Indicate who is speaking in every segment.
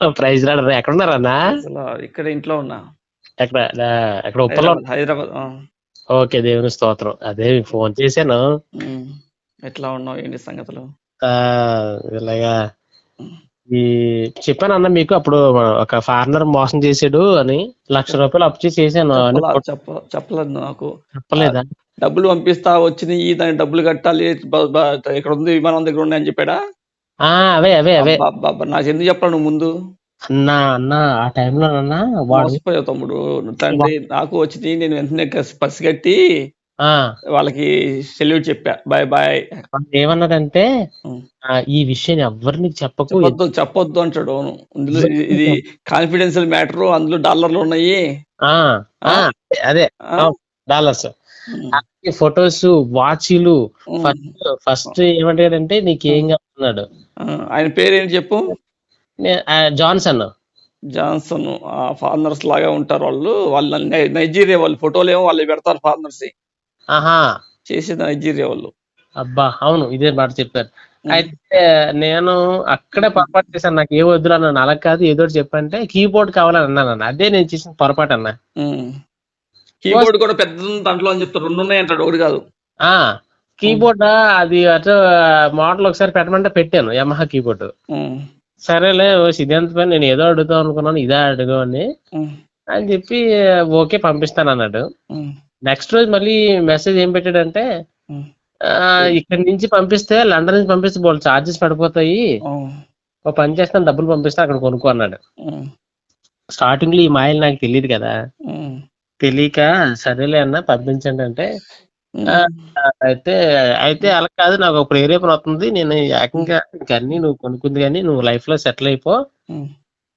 Speaker 1: Praise రాడరా ఎక్కడ ఉన్నారన్నా
Speaker 2: ఇక్కడ ఇంట్లో ఉన్నా.
Speaker 1: ఎక్కడ? ఎక్కడ ఉప్పల్లో
Speaker 2: హైదరాబాద్.
Speaker 1: ఓకే దేవుని స్తోత్రం. అదే ఫోన్ చేశాను.
Speaker 2: ఎట్లా ఉన్నావు? ఏంటి సంగతులు?
Speaker 1: ఆ ఇలాగా ఈ చెప్పాను అన్న మీకు అప్పుడు ఒక ఫారినర్ మోసం చేసాడు అని లక్ష రూపాయలు అప్పు చేసి చేశాను
Speaker 2: చెప్పలేదు నాకు.
Speaker 1: చెప్పలేదా?
Speaker 2: డబ్బులు పంపిస్తా వచ్చినాయి దానికి డబ్బులు కట్టాలి ఇక్కడ ఉంది విమానం దగ్గర ఉన్నాయి అని చెప్పాడా?
Speaker 1: అవే అవే అవే.
Speaker 2: అబ్బా, నాకు ఎందుకు చెప్పాలి నువ్వు ముందు?
Speaker 1: అన్నా అన్న ఆ టైంలో అన్న వాడు
Speaker 2: తమ్ముడు. తండ్రి నాకు వచ్చింది నేను వెంటనే పసిగట్టి
Speaker 1: ఆ.
Speaker 2: వాళ్ళకి సెల్యూట్ చెప్పా. Bye bye.
Speaker 1: ఏమన్నాడంటే. ఆ, ఈ విషయం ఎవరికి చెప్పకు.
Speaker 2: చెప్పొద్దు అంటాడు. అవును. ఇందులో ఇది- కాన్ఫిడెన్షియల్ మ్యాటర్ అందులో డాలర్లు ఉన్నాయి.
Speaker 1: ఆ ఆ, అదే? డాలర్స్ ఫొటోస్ వాచీలు. ఫస్ట్ ఫస్ట్ ఏమంటాడంటే నీకేం కావాలన్నాడు
Speaker 2: ఆ, ఆయన పేరేంటి చెప్పు?
Speaker 1: జాన్సన్.
Speaker 2: జాన్సన్ ఫాదర్స్ లాగా ఉంటారు వాళ్ళు. వాళ్ళ నైజీరియా వాళ్ళు ఫోటోలు ఏమో వాళ్ళు పెడతారు ఫాదర్స్
Speaker 1: ఆహా.
Speaker 2: చేసేది నైజీరియా వాళ్ళు.
Speaker 1: అబ్బా అవును ఇదే మాట చెప్పారు. అయితే నేను అక్కడే పొరపాటు చేశాను. నాకు ఏ వద్దురా నన్ను అలా కాదు ఏదో చెప్పంటే కీబోర్డ్ కావాలని అన్నాను అన్న. అదే నేను చేసిన పొరపాటు అన్న.
Speaker 2: కీబోర్డ్ కూడా పెద్ద దాంట్లో అని చెప్తారు. రెండు ఉన్నాయి అంటాడు ఒకటి కాదు.
Speaker 1: ఆ. కీబోర్డ్ అది అటు మోడల్ ఒకసారి పెట్టమంటే పెట్టాను యమహా కీబోర్డ్. సరేలే ఇదెంత పని నేను ఏదో అడుగుతాం అనుకున్నాను ఇదే అడుగు అని. అని చెప్పి ఓకే పంపిస్తాను అన్నాడు. నెక్స్ట్ రోజు మళ్ళీ మెసేజ్ ఏం పెట్టాడంటే ఇక్కడి నుంచి పంపిస్తే లండన్ నుంచి పంపిస్తే వాళ్ళు చార్జెస్ పడిపోతాయి. ఓ పని చేస్తాను డబ్బులు పంపిస్తే అక్కడ కొనుక్కో అన్నాడు. స్టార్టింగ్లో ఈ మాయలు నాకు తెలియదు కదా. తెలియక సరేలే అన్న పంపించండి అంటే. ఆ, అయితే అయితే అలా కాదు. నాకు ఒక ప్రేరేపణ వస్తుంది. నేను ఏకంగా ఇంక అన్ని నువ్వు కొనుక్కుంది కానీ నువ్వు లైఫ్లో సెటిల్ అయిపో.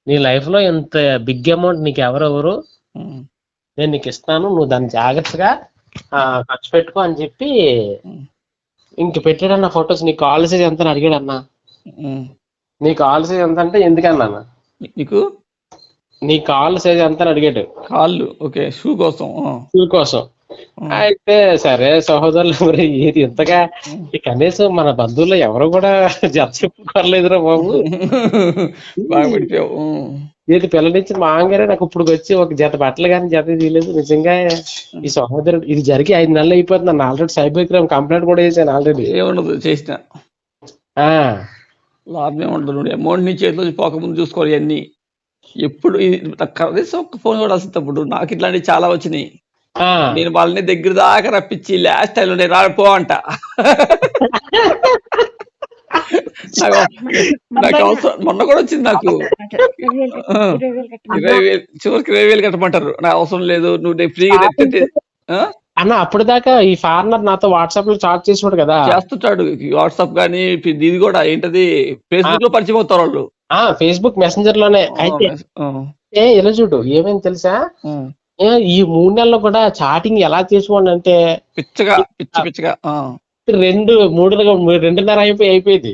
Speaker 1: నీ లైఫ్లో ఇంత బిగ్ అమౌంట్ నీకు ఎవరెవరు నేను నీకు ఇస్తాను. నువ్వు దాన్ని జాగ్రత్తగా ఖర్చు పెట్టుకో అని చెప్పి ఇంక పెట్టాడన్న ఫొటోస్ నీ కాల్ సైజ్ ఎంత అని అడిగాడు అన్న. నీ కాల్ సైజ్ ఎంత అంటే ఎందుకన్నా?
Speaker 2: నీకు
Speaker 1: నీ కాల్ సైజ్ ఎంత అని అడిగాడు.
Speaker 2: కాళ్ళు. ఓకే. షూ కోసం. ఆ,
Speaker 1: షూ కోసం. అయితే సరే సహోదరులు మరి ఇది ఇంతగా కనీసం మన బంధువుల్లో ఎవరు కూడా జత చెప్పుకోలేదురా బాబు ఇది పిల్లనిచ్చి మా అంగారే నాకు ఇప్పుడు వచ్చి ఒక జత బట్టలు కానీ జత తీయలేదు నిజంగా ఈ సహోదరుడు ఇది జరిగి ఐదు నెలలు అయిపోతుంది నన్ను ఆల్రెడీ సైబర్ క్రైమ్ కంప్లైంట్ కూడా చేశాను ఆల్రెడీ.
Speaker 2: ఏముండదు చేసిన.
Speaker 1: ఆ.
Speaker 2: లాభం ఉండదు నువ్వు. అమౌంట్ నీ చేతిలో పోకముందు చూసుకోవాలి ఇవన్నీ ఎప్పుడు కనీసం ఒక్క ఫోన్ కూడా వస్తుంది తప్పుడు నాకు ఇట్లాంటివి చాలా వచ్చినాయి. నేను వాళ్ళని దగ్గర దాకా రప్పించి లాస్ట్ టైం నేను రాపో అంట. నాకు అవసరం. మొన్న కూడా వచ్చింది నాకు. ఇరవై వేలు చివరికి ఇరవై వేలు కట్టమంటారు. నాకు అవసరం లేదు నువ్వు నేను ఫ్రీగా?
Speaker 1: అన్న అప్పుడు దాకా ఈ ఫార్నర్ నాతో వాట్సాప్లో చాట్ చేసాడు కదా.
Speaker 2: చేస్తుంటాడు. వాట్సాప్ కానీ ఇది కూడా ఏంటది? ఫేస్బుక్లో పరిచయం అవుతారు వాళ్ళు.
Speaker 1: ఆ ఫేస్బుక్ మెసెంజర్లోనే. అయితే ఇలా చూడు ఏమైంది తెలుసా? ఈ మూడు నెలల్లో కూడా చాటింగ్ ఎలా చేసుకోండి అంటే
Speaker 2: పిచ్చగా పిచ్చి పిచ్చగా.
Speaker 1: రెండు మూడు రెండున్నర అయిపోయి అయిపోయింది.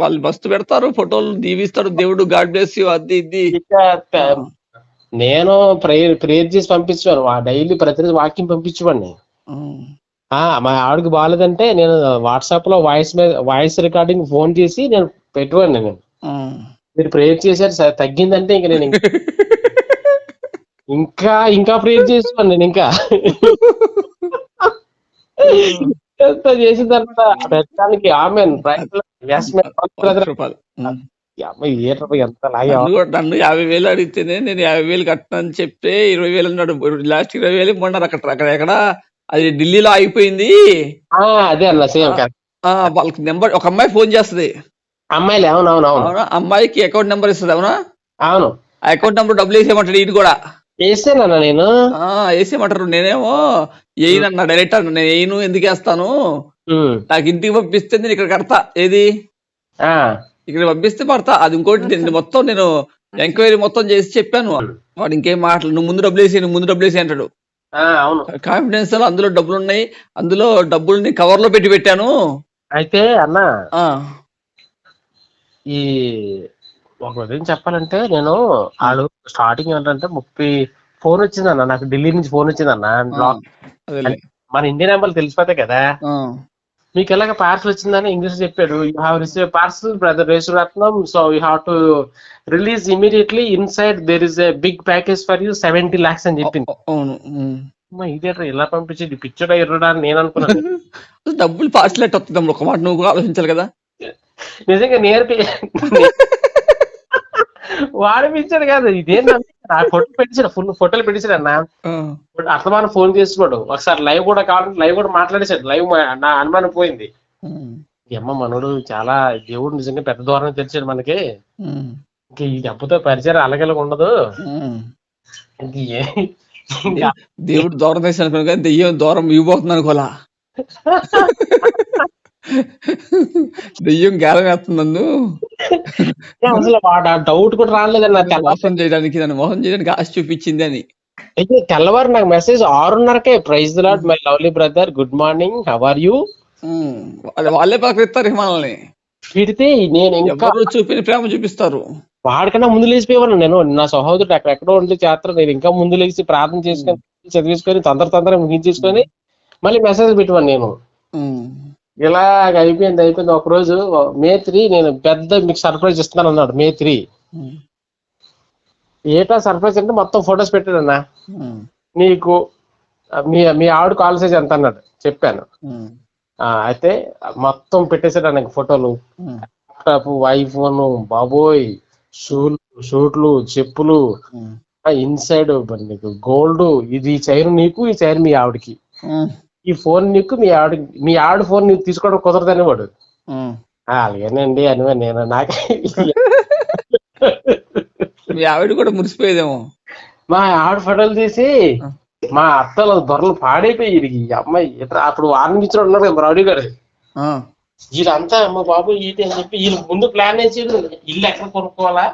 Speaker 2: వాళ్ళు మస్తు పెడతారు ఫోటోలు దీవిస్తాడు దేవుడు గాడ్ బ్లెస్ యూ అది ఇది.
Speaker 1: నేను ప్రేయర్ ప్రేయర్ చేసి పంపించాను ఆ డైలీ ప్రతిరోజు వాక్యం పంపించేవాడిని. మా ఆవిడకి బాగాలేదంటే నేను వాట్సాప్లో వాయిస్ వాయిస్ రికార్డింగ్ ఫోన్ చేసి నేను పెట్టువాడిని నేను. మీరు ప్రేయర్ చేశారు సరే తగ్గిందంటే ఇంక నేను ఇంక- ఇంకా ప్రేయర్ చేసేవాడిని నేను ఇంకా. ఎంత చేసిన తర్వాత పెట్టడానికి ఆమె. ఎంత
Speaker 2: నన్ను యాభై వేలు అడిగితేనే నేను యాభై వేలు కట్టనని చెప్తే ఇరవై వేలు అన్నాడు. లాస్ట్ ఇరవై వేలు మొన్నారు అక్కడ అక్కడ ఎక్కడ? అది ఢిల్లీలో ఆగిపోయింది.
Speaker 1: ఆ, అదే అన్న సేమ్
Speaker 2: వాళ్ళకి నెంబర్ ఒక అమ్మాయి ఫోన్ చేస్తది.
Speaker 1: అమ్మాయిలు అవును అవును అవును.
Speaker 2: అవునా? అమ్మాయికి అకౌంట్ నెంబర్ ఇస్తుంది అవునా?
Speaker 1: అవును.
Speaker 2: ఆ అకౌంట్ నెంబర్ డబ్బులు వేసేయమంటాడు ఇది కూడా.
Speaker 1: వేసానన్న నేను.
Speaker 2: ఆ వేసేయమంటారు. నేనేమో వేయనన్నా డైరెక్ట్ అన్న. నేను వేయను ఎందుకు వేస్తాను? నాకు ఇంటికి పంపిస్తే నేను ఇక్కడ కడతా. ఏది?
Speaker 1: ఆ,
Speaker 2: ఇక్కడ పంపిస్తే పడతా. అది ఇంకోటి నేను మొత్తం నేను ఎంక్వైరీ మొత్తం చేసి చెప్పాను. వాడు ఇంకేం మాటలు నువ్వు ముందు డబ్బులు వేసి నువ్వు ముందు డబ్బులు వేసి అంటాడు.
Speaker 1: ఆ, అవును.
Speaker 2: కాన్ఫిడెన్స్లో అందులో డబ్బులు ఉన్నాయి. అందులో డబ్బుల్ని కవర్లో పెట్టి పెట్టాను.
Speaker 1: అయితే అన్న
Speaker 2: ఆ.
Speaker 1: ఈ ఒక విధంగా చెప్పాలంటే నేను వాళ్ళు స్టార్టింగ్ ఏంటంటే ముప్పై ఫోన్ వచ్చిందన్న నాకు ఢిల్లీ నుంచి ఫోన్ వచ్చిందన్న. మన ఇండియా నెంబర్ తెలిసిపోతాయి కదా? మీకు ఎలాగ పార్సల్ వచ్చిందని ఇంగ్లీష్ చెప్పాడు. You have receive parcel brother రేసురత్నం so you have to release immediately inside there is a big package for you seventy lakhs అని చెప్పింది. ఇదేట్రా ఇలా పంపించేది. పిచ్చడా ఎర్రడా అని నేను అనుకున్నాను.
Speaker 2: డబ్బులు పార్సల్ ఎట్ వస్తుంది ఒక మాట నువ్వు ఆలోచించాలి కదా.
Speaker 1: నిజంగా నేర్పి వాడు పిచ్చాడు కాదు ఇదేం నా ఫోటో పెట్టించాడు ఫుల్ ఫోటోలు పెట్టించాడు అన్న.
Speaker 2: ఆ,
Speaker 1: అస్తమానం ఫోన్ చేస్తున్నాడు. ఒకసారి లైవ్ కూడా కావాలంటే లైవ్ కూడా మాట్లాడేశాడు. లైవ్ నా అనుమానం పోయింది. అమ్మ మనోడు చాలా దేవుడు నిజంగా పెద్ద దూరం తెలిసాడు మనకి. ఇంక ఈ దెబ్బతో పరిచయం అలగలగా ఉండదు. ఇంక
Speaker 2: దేవుడు దూరం అనుకున్నాను కానీ దెయ్యం దూరం ఇవ్వబోతుంది అనుకోలా దెయ్యం గేలం వేస్తుంది నన్ను.
Speaker 1: అసలు డౌట్ కూడా రాలేదన్న తెల్ల
Speaker 2: మోసం చేయడానికి నన్ను మోసం చేయడానికి ఆశ చూపించింది అని.
Speaker 1: అయితే తెల్లవారు నాకు message ఆరున్నరకే. Praise lord my lovely brother good morning how are you
Speaker 2: వాళ్ళ- పలకరిస్తారు మనల్ని.
Speaker 1: పెడితే నేను ఇంకా
Speaker 2: చూపిన ప్రేమ చూపిస్తారు.
Speaker 1: వాడికన్నా ముందు లేచిపోయేవాడు నేను. నా సహోదరుడు అక్కడెక్కడో ఉండి చేస్తారు. నేను ఇంకా ముందు లేచి ప్రార్థన చేసుకొని చదివేసుకొని తొందర తొందర ముగించేసుకొని మళ్ళీ మెసేజ్ పెట్టేవాడు నేను. ఇలాగ అయిపోయింది అయిపోయింది. ఒక రోజు మే త్రీ నేను పెద్ద మీకు సర్ప్రైజ్ ఇస్తున్నాను అన్నాడు మే త్రీ.
Speaker 2: ఉమ్,
Speaker 1: ఏటా సర్ప్రైజ్ అంటే మొత్తం ఫొటోస్ పెట్టాడన్నా. నీకు మీ మీ ఆవిడ కాల్ సైజ్ ఎంత అన్నాడు చెప్పాను. అయితే మొత్తం పెట్టేశాడు నాకు ఫోటోలు ల్యాప్టాప్ ఐఫోన్ బాబోయ్. షూలు షూట్లు చెప్పులు. ఇన్సైడ్ నీకు గోల్డ్ ఇది చైన్ నీకు ఈ చైన్ మీ ఆవిడకి. ఈ ఫోన్ నీకు మీ ఆవిడ మీ ఆవిడ ఫోన్ నీకు తీసుకోవడం కుదరదని వాడు
Speaker 2: ఉమ్.
Speaker 1: "ఆ, అలాగేనండి అని నేను నాకు
Speaker 2: మీ ఆవిడ కూడా మురిసిపోయేదేమో.
Speaker 1: మా ఆవిడ ఫోటోలు తీసి మా అత్తలు దొరలు పాడైపోయి ఈ అమ్మాయి అప్పుడు వార్నింగ్ ఇచ్చిన ఉన్నారు కదా రౌడీ గారు వీళ్ళంతా అమ్మ బాబు ఈటి అని చెప్పి వీళ్ళు ముందు ప్లాన్ వేసి ఇల్లు ఎక్కడ కొనుక్కోవాలా?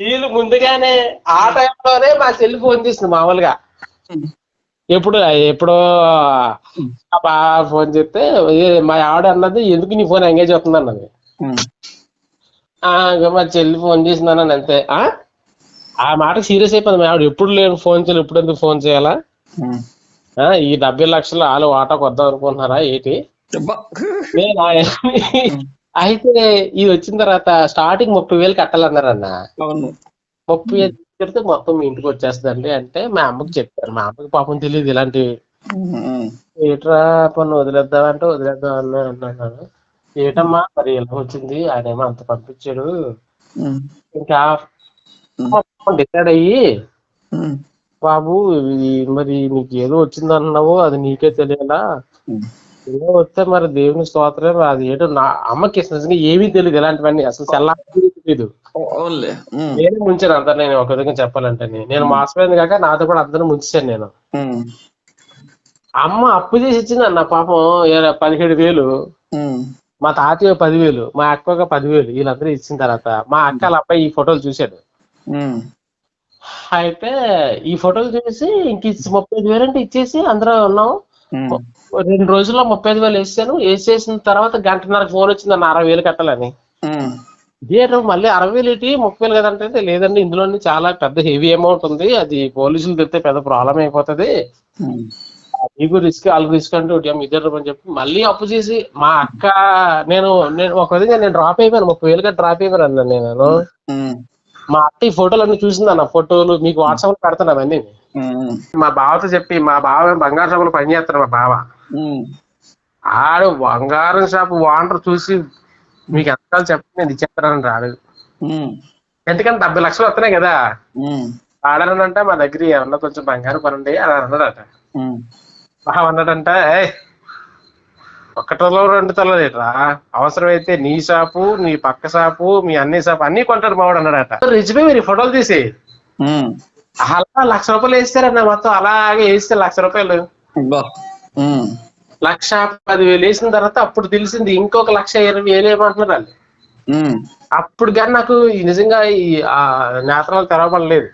Speaker 1: వీళ్ళు ముందుగానే ఆ టైంలోనే మా చెల్లి ఫోన్ చేసింది మామూలుగా. ఎప్పుడు ఎప్పుడో బాగా ఫోన్ చేస్తే మా ఆవిడ అన్నది ఎందుకు నీ ఫోన్ ఎంగేజ్ అవుతుంది అన్నది. మా చెల్లి ఫోన్ చేసిందని అంతే. ఆ? ఆ మాటకు సీరియస్ అయిపోయింది మా ఆవిడ. ఎప్పుడు లేని ఫోన్ చేయాలి ఎప్పుడు ఎందుకు ఫోన్ చేయాలా? ఈ డెబ్బై లక్షలు వాళ్ళు వాటాకు వద్దాం అనుకుంటున్నారా ఏంటి. నేను అయితే ఇది వచ్చిన తర్వాత స్టార్టింగ్ ముప్పై వేలు కట్టాలన్నారన్న. ముప్పై వేలు కడితే మొత్తం మీ ఇంటికి వచ్చేస్తుందండి అంటే మా అమ్మకి చెప్పారు. మా అమ్మకి పాపం తెలియదు ఇలాంటివి ఏట్రా పన్ను వదిలేద్దామంటే వదిలేద్దాం అన్నా అన్నాను ఏటమ్మా మరి ఎలా వచ్చింది. ఆయనేమో అంత పంపించాడు. ఇంకా డిసైడ్ అయ్యి బాబు మరి నీకు ఏదో వచ్చింది అన్నావు అది నీకే తెలియాలా? వస్తే మరి దేవుని స్తోత్రం అది ఏటో నా అమ్మకి నిజంగా ఏమీ తెలియదు. ఇలాంటివన్నీ అసలు చల్లా తెలియదు నేను ముంచాను అందరు నేను ఒక విధంగా చెప్పాలంటే నేను. మాసిపోయింది కాక నాతో కూడా అందరూ ముంచాను నేను. అమ్మ అప్పు చేసి ఇచ్చింది అన్న పాపం పదిహేడు వేలు మా. తాతయ్య పదివేలు మా అక్క ఒక పదివేలు వీళ్ళందరూ ఇచ్చిన తర్వాత మా అక్క అబ్బాయి ఈ ఫోటోలు చూశాడు. అయితే ఈ ఫోటోలు చూసి ఇంక ముప్పై ఐదు వేలు అంటే ఇచ్చేసి అందరూ ఉన్నాం. రెండు రోజుల్లో ముప్పై ఐదు వేలు వేసాను. వేసేసిన తర్వాత గంటన్నర ఫోన్ వచ్చింది అన్న అరవై వేలు కట్టాలని. ఇదేంటో మళ్ళీ అరవై వేలు ఏంటి? ముప్పై వేలు కదంటే లేదండి ఇందులో చాలా పెద్ద హెవీ అమౌంట్ ఉంది. అది పోలీసులు తెస్తే పెద్ద ప్రాబ్లం అయిపోతుంది. నీకు రిస్క్ వాళ్ళకి రిస్క్ అంటే ఇద్దరు అని చెప్పి మళ్ళీ అప్పు చేసి మా అక్క నేను నేను ఒక విధంగా నేను డ్రాప్ అయిపోయాను. ముప్పై వేలుగా డ్రాప్ అయిపోయాను అన్న నేను. మా అక్క ఈ ఫోటోలు అన్ని చూసింది అన్న ఫోటోలు మీకు వాట్సాప్లో పెడతాను అవన్నీ. మా బావతో చెప్పి మా బావ బంగారు షాపులో పని చేస్తాడు మా బావ. ఆడు బంగారం షాప్ ఓనర్ చూసి మీకు ఎంత చెప్పి నేను ఇచ్చేస్తానని రాడు. ఎందుకంటే డెబ్బై లక్షలు వస్తున్నాయి కదా. ఆడనంటే మా దగ్గర ఏమన్నా కొంచెం బంగారం పనండి అని అన్నాడట. బావ అన్నాడంట "ఏయ్, ఒక్క తలలో రెండు తలలు ఏంట్రా అవసరమైతే నీ షాపు నీ పక్క షాపు మీ అన్ని షాపు అన్ని కొంటాడు మావాడు అన్నాడట. రిజిపోయి మీరు ఫోటోలు తీసి. అలా లక్ష రూపాయలు వేస్తారన్న మొత్తం అలాగే వేస్తే లక్ష రూపాయలు. లక్ష పదివేలు వేసిన తర్వాత అప్పుడు తెలిసింది ఇంకొక లక్ష ఇరవై వేలు ఏమంటున్నారు వాళ్ళు. అప్పుడు కానీ నాకు నిజంగా ఈ ఆ నేత్రాలు తెరవబడలేదు.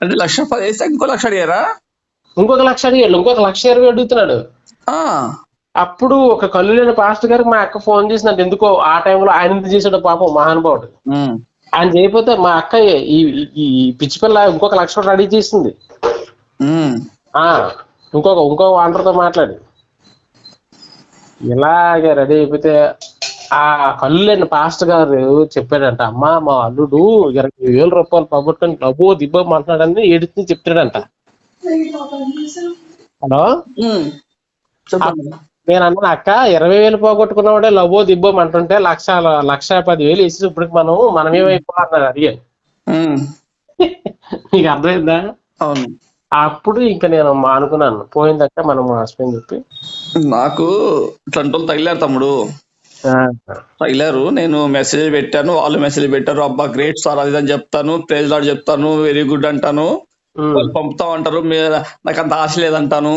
Speaker 2: అంటే లక్ష పది వేస్తే ఇంకో లక్ష అడిగారా?
Speaker 1: ఇంకొక లక్ష అడిగాడు ఇంకొక లక్ష ఇరవై అడుగుతున్నాడు. అప్పుడు ఒక కళ్ళు లేని పాస్టర్ గారికి మా అక్క ఫోన్ చేసినట్టు ఎందుకో ఆ టైంలో ఆయన ఎందుకు చేశాడు పాపం మహానుభావుడు. ఆయన చేయకపోతే మా అక్క ఈ పిచ్చి పిల్ల ఇంకొక లక్ష రెడీ చేసింది. ఇంకొక ఇంకో వాండర్తో మాట్లాడి. ఇలాగే రెడీ అయిపోతే ఆ కళ్ళు లేని పాస్టర్ గారు చెప్పాడంట అమ్మా మా అల్లుడు ఇరవై వేల రూపాయలు పబ్బట్టుకొని డబ్బు దిబ్బమంటున్నాడని ఏడుస్తూ చెప్తాడంట హలో? నేను అన్నాను అక్క ఇరవై వేలు పోగొట్టుకున్నవాడే లబో దిబ్బం అంటుంటే లక్ష లక్ష పది వేలు వేసి ఇప్పటికి మనం మనమేమైపోవాలన్నాడు అడిగాడు
Speaker 2: ఉమ్.
Speaker 1: నీకు అర్థమైందా?
Speaker 2: అవును.
Speaker 1: అప్పుడు ఇంకా నేను అనుకున్నాను పోయిందక్క మనం హస్బెండ్ చెప్పి.
Speaker 2: నాకు వాళ్ళు తగిలారు తమ్ముడు. తగిలారు నేను మెసేజ్ పెట్టాను వాళ్ళు మెసేజ్ పెట్టారు అబ్బా గ్రేట్ సార్ అది అని చెప్తాను ప్రేజ్ లాడ్ చెప్తాను వెరీ గుడ్ అంటాను పంపుతాం అంటారు మీరు నాకు అంత ఆశ లేదంటాను.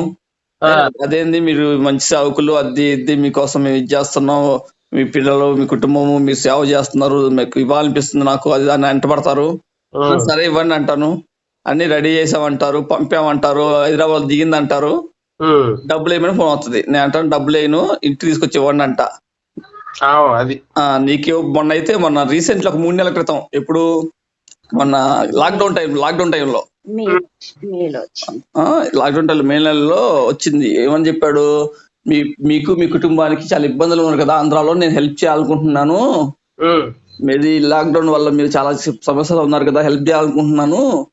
Speaker 1: ఆ,
Speaker 2: అదేంది మీరు మంచి సేవకులు అది ఇది మీకోసం మేము ఇది చేస్తున్నాం మీ పిల్లలు మీ కుటుంబము మీరు సేవ చేస్తున్నారు మీకు ఇవ్వాలనిపిస్తుంది నాకు అది అని అంటపడతారు.
Speaker 1: ఉమ్,
Speaker 2: సరే ఇవ్వండి అంటాను. అన్ని రెడీ చేసామంటారు పంపామంటారు హైదరాబాద్ దిగిందంటారు.
Speaker 1: ఉమ్,
Speaker 2: డబ్బులు ఏమైనా ఫోన్ అంటాను డబ్బులు వేయను ఇంటికి తీసుకొచ్చి ఇవ్వండి అంట.
Speaker 1: అది.
Speaker 2: ఆ, నీకు మొన్న అయితే మొన్న రీసెంట్ ఒక మూడు నెలల క్రితం ఎప్పుడు మొన్న లాక్డౌన్ టైం లాక్డౌన్ టైంలో లాక్డౌన్ టైంలో మే నెలలో వచ్చింది. ఏమని చెప్పాడు? మీ మీకు మీ కుటుంబానికి చాలా ఇబ్బందులు ఉన్నారు కదా ఆంధ్రాలో నేను హెల్ప్ చేయాలనుకుంటున్నాను. మీది లాక్డౌన్ వల్ల మీరు చాలా సమస్యలు ఉన్నారు కదా హెల్ప్ చేయాలనుకుంటున్నాను.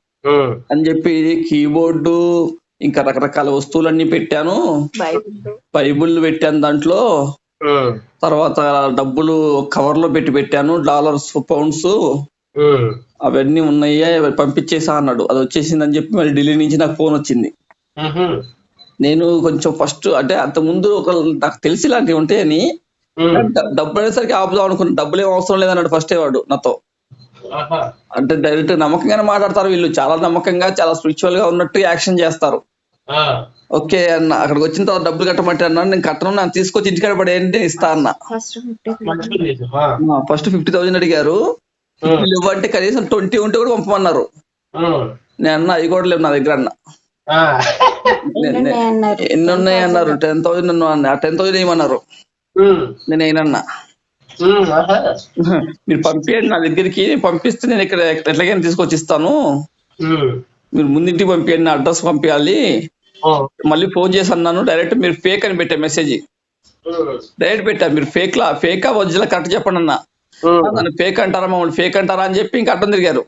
Speaker 2: అని చెప్పి కీబోర్డు ఇంకా రకరకాల వస్తువులన్నీ పెట్టాను.
Speaker 3: బైబిల్
Speaker 2: పెట్టాను దాంట్లో. తర్వాత డబ్బులు కవర్లో పెట్టి పెట్టాను డాలర్స్ పౌండ్స్ అవన్నీ ఉన్నాయి? పంపించేసా అన్నాడు. అది వచ్చేసిందని చెప్పి మరి ఢిల్లీ నుంచి నాకు ఫోన్ వచ్చింది. నేను కొంచెం ఫస్ట్ అంటే అంత ముందు ఒక నాకు తెలిసి ఇలాంటివి ఉంటాయని డబ్బులు అనేసరికి ఆపుదాం అనుకున్నా. డబ్బులు ఏం అవసరం లేదన్నాడు ఫస్ట్ వాడు నాతో. అంటే డైరెక్ట్ నమ్మకంగానే మాట్లాడతారు వీళ్ళు. చాలా నమ్మకంగా చాలా స్పిరిచువల్గా ఉన్నట్టు యాక్షన్ చేస్తారు.
Speaker 1: ఆ,
Speaker 2: ఓకే అన్న అక్కడికి వచ్చిన తర్వాత డబ్బులు కట్టమంటే అన్నాను. నేను కట్టను నన్ను తీసుకొచ్చి ఇంటికాడ పడేయండి నేను ఇస్తా అన్న.
Speaker 3: ఫస్ట్ ఫిఫ్టీ
Speaker 2: థౌసండ్ అడిగారు. ఇవ్వంటే కనీసం ట్వంటీ ఉంటే కూడా పంపమన్నారు. నేను అన్న అవి కూడా లేవు నా దగ్గర అన్న ఎన్ని ఉన్నాయి అన్నారు. టెన్ థౌసండ్ అన్న. టెన్ థౌసండ్ ఏమన్నారు? నేను అయినన్నా మీరు పంపించండి నా దగ్గరికి. నేను పంపిస్తే నేను ఇక్కడ ఎట్లాగైనా తీసుకొచ్చి ఇస్తాను మీరు ముందింటికి పంపించండి నా అడ్రస్ పంపించాలి మళ్ళీ ఫోన్ చేసి అన్నాను. డైరెక్ట్ మీరు ఫేక్ అని పెట్టా మెసేజ్. డైరెక్ట్ పెట్టా. మీరు ఫేక్ లా ఫేకా? ఒరిజినల్? కరెక్ట్ చెప్పండి అన్న. ఫేక్ అంటారా మమ్మల్ని ఫేక్ అంటారా అని చెప్పి ఇంకా అడ్డం తిరిగారు.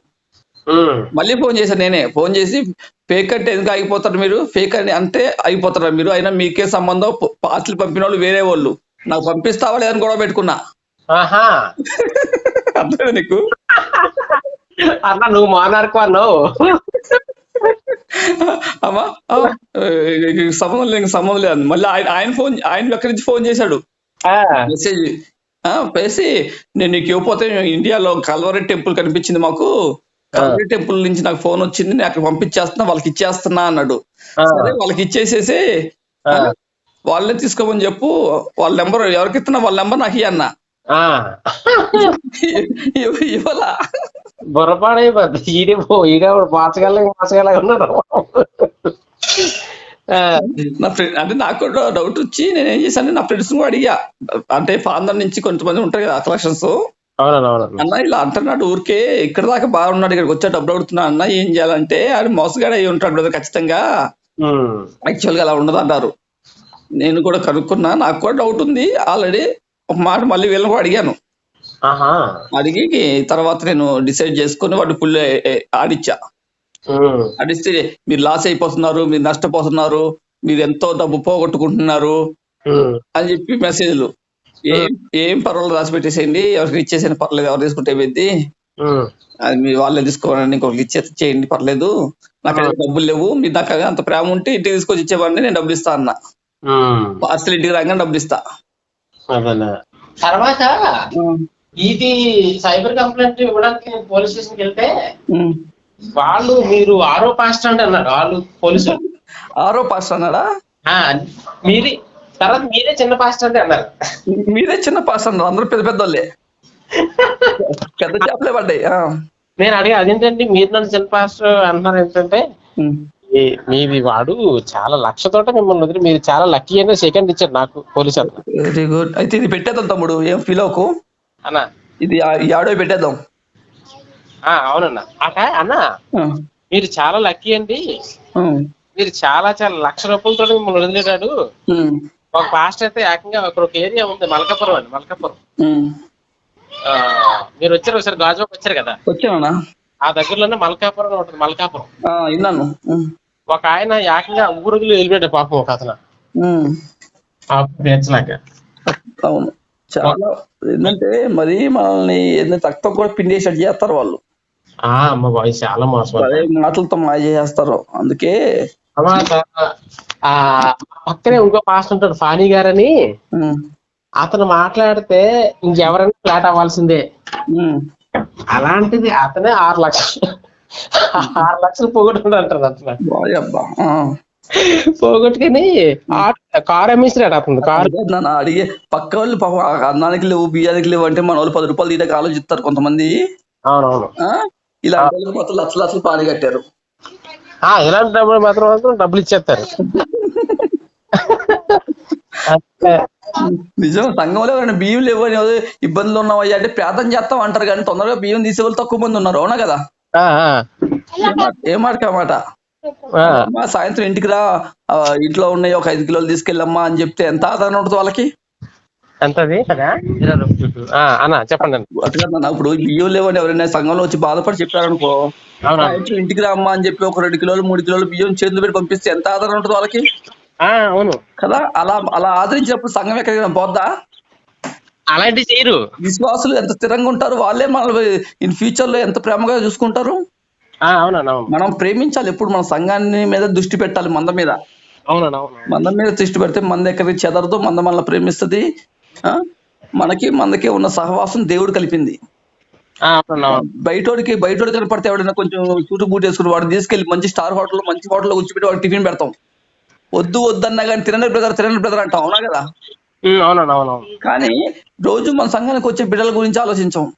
Speaker 2: మళ్ళీ ఫోన్ చేశాను నేనే. ఫోన్ చేసి ఫేక్ అంటే ఎందుకు ఆగిపోతారు మీరు? ఫేక్ అని అంటే ఆగిపోతారా మీరు? అయినా మీకే సంబంధం పార్టీలు పంపిన వాళ్ళు వేరే వాళ్ళు. నాకు పంపిస్తావా లేదని గొడవ పెట్టుకున్నా. నీకు?
Speaker 1: అన్న నువ్వు మానాడుకో అన్నావు.
Speaker 2: అమ్మా సంబంధం లేదు సంబంధం లేదు. మళ్ళీ ఆయన ఫోన్ ఆయన ఎక్కడి నుంచి ఫోన్ చేశాడు. మెసేజ్ వేసి నేను నీకు ఇవ్వకపోతే ఇండియాలో కల్వరి టెంపుల్ కనిపించింది మాకు. కల్వరి టెంపుల్ నుంచి నాకు ఫోన్ వచ్చింది నేను అక్కడ పంపించేస్తున్నా వాళ్ళకి ఇచ్చేస్తున్నా అన్నాడు. సరే వాళ్ళకి ఇచ్చేసేసి వాళ్ళే తీసుకోమని చెప్పు వాళ్ళ నెంబర్ ఎవరికి ఇస్తున్నా వాళ్ళ నెంబర్ నాకు ఇయ్యి అన్న
Speaker 1: ఆ.
Speaker 2: ఇవ్వ- ఇవ్వాలా.
Speaker 1: బుర్రపాడైపోద్ది. ఈడే మార్చగల మార్చగల ఉన్నాడు.
Speaker 2: నా ఫ్రెండ్ అంటే నాకు కూడా డౌట్ వచ్చి నేను ఏం చేశాను? నా ఫ్రెండ్స్ కూడా అడిగా. అంటే ఫాదర్ నుంచి కొంతమంది ఉంటారు కదా
Speaker 1: అవునన్నా
Speaker 2: అన్న ఇలా అంటున్నాడు ఊరికే. ఇక్కడ దాకా బాగున్నాడు ఇక్కడికి వచ్చా డబ్బులు అడుగుతున్నా అన్న ఏం చేయాలంటే అది మోసగాడు అయి ఉంటాడు కదా ఖచ్చితంగా. యాక్చువల్గా అలా ఉండదు అంటారు నేను కూడా కనుక్కున్నా. నాకు కూడా డౌట్ ఉంది. ఆల్రెడీ ఒక మాట మళ్ళీ వీళ్ళని కూడా అడిగాను. అడిగి తర్వాత నేను డిసైడ్ చేసుకుని వాడు ఫుల్ ఆడిచ్చా.
Speaker 1: ఉమ్,
Speaker 2: ఆడిస్తే మీరు లాస్ అయిపోతున్నారు మీరు నష్టపోతున్నారు మీరు ఎంతో డబ్బు పోగొట్టుకుంటున్నారు అని చెప్పి మెసేజ్లు. ఏం ఏం పర్వాలేదు రాసి పెట్టేసేయండి. ఎవరికి ఇచ్చేసేయండి పర్లేదు ఎవరు తీసుకుంటే
Speaker 1: ఉమ్,
Speaker 2: అది మీ వాళ్ళే తీసుకోవాలని ఇంకొకరికి ఇచ్చే చేయండి పర్లేదు నాకు డబ్బులు లేవు మీ నాకు అంత ప్రేమ ఉంటే ఇంటికి తీసుకొచ్చి ఇచ్చేవాడిని నేను డబ్బులు ఇస్తా అన్న. అసలు ఇంటికి రాగానే డబ్బులు ఇస్తా.
Speaker 1: తర్వాత ఇది సైబర్ కంప్లైంట్ ఇవ్వడానికి పోలీస్ స్టేషన్కి వెళ్తే. వాళ్ళు మీరు ఆరో పాస్ట్ అంటే అన్నారు వాళ్ళు పోలీసులు
Speaker 2: ఆరో పాస్ అన్నాడా?
Speaker 1: మీరే తర్వాత మీరే చిన్న పాస్ట్ అంటే అన్నారు.
Speaker 2: మీరే చిన్న పాస్ అన్నారు అందరూ పెద్ద పెద్ద వాళ్ళే పెద్ద చేపలే పడ్డాయి.
Speaker 1: నేను అడిగా అదేంటండి మీరు నన్ను చిన్న పాస్ట్ అంటున్నారు ఏంటంటే మీది వాడు చాలా లక్షతోట మిమ్మల్ని వదిలి మీరు చాలా లక్కీ అనే సెకండ్ ఇచ్చారు నాకు పోలీసు
Speaker 2: వెరీ గుడ్ అయితే ఇది పెట్టేద్దాం తమ్ముడు ఏం ఫీల్ అవ్వకు?
Speaker 1: అన్న.
Speaker 2: ఇది ఆడో పెట్టేద్దాం.
Speaker 1: అవునన్న. అట అన్న. మీరు చాలా లక్కీ అండి. మీరు చాలా చాలా లక్ష రూపాయలతో మిమ్మల్ని వదిలేటాడు ఒక పాస్ట్ అయితే ఏకంగా ఒక ఏరియా ఉంది మల్కాపురం అండి మల్కాపురం. మీరు వచ్చారు ఒకసారి గాజువాక వచ్చారు కదా?
Speaker 2: వచ్చానా
Speaker 1: ఆ దగ్గరలోనే మల్కాపురం ఉంటుంది మల్కాపురం.
Speaker 2: విన్నాను.
Speaker 1: ఒక ఆయన ఏకంగా ఊరుగులు వెళ్ళిపోయాడు పాపం ఒక అతను. పేర్చలాగా
Speaker 2: అవును. చాలా ఏంటంటే మరి మనల్ని రక్తం కూడా పిండేసేట్టు చేస్తారు వాళ్ళు.
Speaker 1: అమ్మ బాయ్ చాలా మోసం
Speaker 2: అదే మాటలతో మాయ చేస్తారు. అందుకే
Speaker 1: ఆ పక్కనే ఇంకో పాస్ట్ ఉంటాడు ఫానీ గారని. అతను మాట్లాడితే ఇంకెవరైనా ఫ్లాట్ అవ్వాల్సిందే. అలాంటిది అతనే ఆరు లక్షలు ఆరు లక్షలు పోగొట్టుకుంటా అంటారు అతను. పోగొట్టుకుని కారు అమ్మేసినాడు అతను కారు.
Speaker 2: నన్ను అడిగే పక్క వాళ్ళు పాపం అన్నానికి లేవు బియ్యానికి లేవు అంటే మన వాళ్ళు పది రూపాయలు తీయడానికి ఆలోచిస్తారు కొంతమంది.
Speaker 1: అవునవును.
Speaker 2: ఇలా మొత్తం లక్షలు లక్షలు పాని కట్టారు.
Speaker 1: ఆ ఇలాంటి డబ్బులు మాత్రం మాత్రం డబ్బులు ఇచ్చేస్తారు.
Speaker 2: నిజం సంఘంలో ఎవరైనా బియ్యం లేవు అని ఏదో ఇబ్బందులు ఉన్నావయ్యా అంటే ప్రార్థన చేస్తాం అంటారు కానీ తొందరగా బియ్యం తీసే వాళ్ళు తక్కువ మంది ఉన్నారు అవునా కదా? ఏ మాట మాట? సాయంత్రం ఇంటికి రా ఇంట్లో ఉన్నాయి ఒక ఐదు కిలోలు తీసుకెళ్ళమ్మా అని చెప్తే ఎంత ఆధారం ఉంటుంది వాళ్ళకి?
Speaker 1: ఎంతది? ఆ, అన్న చెప్పండి అన్న.
Speaker 2: అట్లా ఇప్పుడు బియ్యం లేవని ఎవరైనా సంఘంలో వచ్చి బాధపడి చెప్పారనుకో ఇంటికి రామ్మా అని చెప్పి ఒక రెండు కిలోలు మూడు కిలోలు బియ్యం చేతులు పెట్టి పంపిస్తే ఎంత ఆధారం ఉంటుంది వాళ్ళకి?
Speaker 1: ఆ, అవును.
Speaker 2: కదా? అలా అలా ఆదరించినప్పుడు సంఘం ఎక్కడికైనా పోద్దా?
Speaker 1: అలాంటివి చేయరు.
Speaker 2: విశ్వాసులు ఎంత స్థిరంగా ఉంటారు? వాళ్ళే మనల్ని ఇన్ ఫ్యూచర్లో ఎంత ప్రేమగా చూసుకుంటారు?
Speaker 1: ఆ, అవునన్న అవును.
Speaker 2: మనం ప్రేమించాలి. ఎప్పుడు మన సంఘాన్ని మీద దృష్టి పెట్టాలి మంద మీద. మంద మీద దృష్టి పెడితే మంద ఎక్కడికి చెదరదు మంద మనల్ని ప్రేమిస్తుంది. ఆ? మనకి మందకి ఉన్న సహవాసం దేవుడు కలిపింది. బయటోడికి బయటోడి కనపడితే ఎవడైనా కొంచెం చూటు బూట్ వేసుకుని వాడిని తీసుకెళ్ళి మంచి స్టార్ హోటల్ మంచి హోటల్లో కూర్చోబెట్టి వాడికి టిఫిన్ పెడతాం. వద్దు వద్దన్నా కానీ తినండి బ్రదర్ తినండి బ్రదర్ అంటాం. అవునా కదా? కానీ రోజు మన సంఘానికి వచ్చే బిడ్డల గురించి ఆలోచించాం.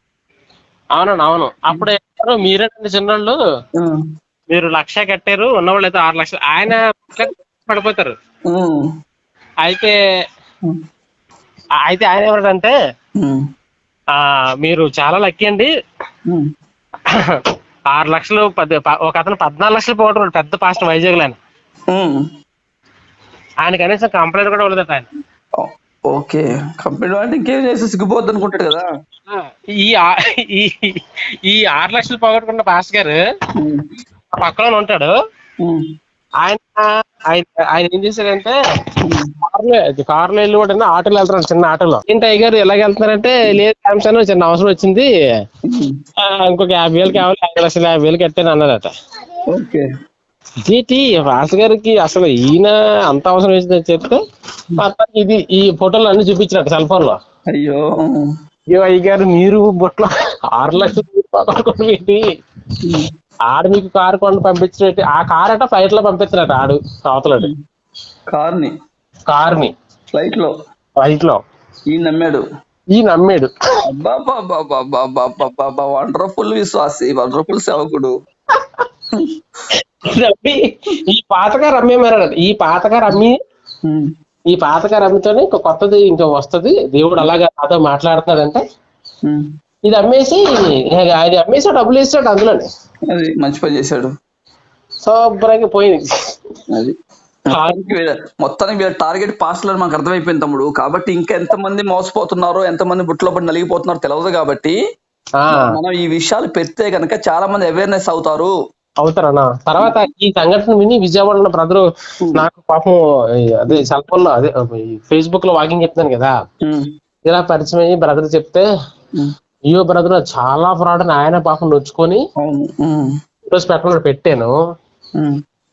Speaker 1: అవునన్న అవును. అప్పుడు మీరేనండి చిన్నోళ్ళు. మీరు లక్ష కట్టారు ఉన్నవాళ్ళు అయితే ఆరు లక్షలు. ఆయన పడిపోతారు. అయితే. అయితే ఆయన. ఆ మీరు చాలా లక్కీ అండి. ఆరు లక్షలు పది ఒక అతను పద్నాలుగు లక్షలు పోవడం పెద్ద పాస్ట్ వైజాగ్ అని. ఆయన కనీసం కంప్లైంట్ కూడా ఉండదట ఆయన
Speaker 2: ఓకే కంపెనీ అంటే ఇంకేం చేసి సిగ్గుపోద్ది అనుకుంటాడు కదా
Speaker 1: ఈ ఈ ఆరు లక్షలు పోగొట్టుకున్న పాస్ట్ గారు పక్కన ఉంటాడు. ఆయన ఆయన ఆయన ఏం చేశాడంటే కార్లో కార్లో వెళ్ళి కూడా ఆటోలో వెళ్తున్నాడు చిన్న ఆటోలో. ఏంటి అయ్యగారు ఎలాగ వెళ్తున్నారంటే లేదు శాంసంగ్ చిన్న అవసరం వచ్చింది. ఇంకొక యాభై వేలు కావాలి ఐదు లక్షల యాభై వేలు కట్టాను అన్నాడట.
Speaker 2: ఓకే.
Speaker 1: ఇదేంటి వాసు గారికి అసలు ఈయన అంత అవసరం వచ్చిందని చెప్తే ఇది ఈ ఫోటోలు అన్ని చూపించినట్టు సెల్ ఫోన్లో
Speaker 2: అయ్యో. ఉమ్.
Speaker 1: అయ్యో అయ్యగారు మీరు బొట్లో ఆరు లక్షలు పెట్టి ఆడు మీకు కారు కొని పంపించినట్టు ఆ కార్ అట ఫ్లైట్లో పంపించినట్టు ఆడు అవతలడు.
Speaker 2: కార్ని. కార్ని
Speaker 1: ఫ్లైట్లో. ఫ్లైట్లో.
Speaker 2: ఈ నమ్మాడు.
Speaker 1: ఈ నమ్మాడు.
Speaker 2: వండర్ఫుల్ విశ్వాసి వండర్ఫుల్ సేవకుడు.
Speaker 1: ఈ పాతకారు అమ్మేమారాడు ఈ పాతకారు అమ్మి
Speaker 2: ఉమ్.
Speaker 1: ఈ పాతకారు అమ్మితోనే ఇంకో కొత్తది ఇంకో వస్తది. దేవుడు అలాగా నాతో మాట్లాడుతున్నాడంటే. ఇది అమ్మేసి ఆయన అమ్మేసి డబ్బులు వేసాడు అందులోనే.
Speaker 2: అది మంచి పని చేశాడు.
Speaker 1: శుభ్రంగా పోయింది.
Speaker 2: అది. మొత్తానికి వీళ్ళ- టార్గెట్ పాస్టర్ మనకు అర్థమైపోయింది తమ్ముడు. కాబట్టి ఇంకా ఎంత మంది మోసపోతున్నారో ఎంత మంది బుట్టలో పడి నలిగిపోతున్నారో తెలియదు కాబట్టి మనం ఈ విషయాలు పెడితే గనక చాలా మంది అవేర్నెస్ అవుతారు.
Speaker 1: అవుతారన్నా. తర్వాత ఈ సంఘటన విని విజయవాడలో బ్రదర్ నాకు పాపం అదే సెల్ ఫోన్లో అదే ఫేస్బుక్లో వాకింగ్ చెప్తాను కదా. ఇలా పరిచయం అయ్యి బ్రదర్ చెప్తే. అయ్యో బ్రదర్ చాలా ఫ్రాడ్ అని ఆయన పాపం నొచ్చుకొని. ఈరోజు పెట్టకుండా పెట్టాను.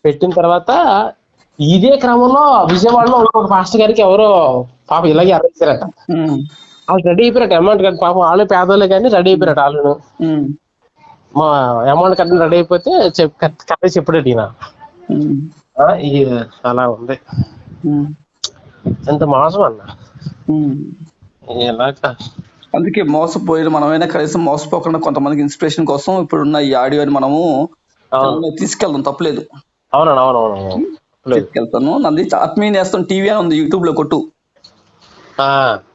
Speaker 1: పెట్టిన తర్వాత ఇదే క్రమంలో విజయవాడలో ఇంకొక పాస్టర్ గారికి ఎవరో పాప ఇలాగే అరేసారట
Speaker 2: ఉమ్.
Speaker 1: వాళ్ళు రెడీ అయిపోయారట అమౌంట్ కట్టి పాపం వాళ్ళు పేదోళ్ళే కానీ రెడీ అయిపోయారట వాళ్ళు. మా అమౌంట్ కట్టిన రెడీ అయిపోతే కట్టే చెప్పాడు ఈయన ఈ అలా ఉంది. ఎంత మోసం అన్న. ఎలాగ
Speaker 2: అందుకే మోసపోయిన మనమైనా కనీసం మోసపోకుండా కొంతమందికి ఇన్స్పిరేషన్ కోసం ఇప్పుడున్న ఈ ఆడియోని మనము తీసుకెళ్దాం తప్పలేదు. తీసుకెళ్తాను. నంది ఆత్మీయ నేస్తం టీవీ అని ఉంది యూట్యూబ్లో కొట్టు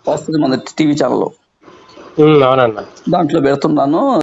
Speaker 2: వస్తుంది మన టీవీ
Speaker 1: ఉమ్, అవునన్నా
Speaker 2: దాంట్లో పెడుతున్నాను.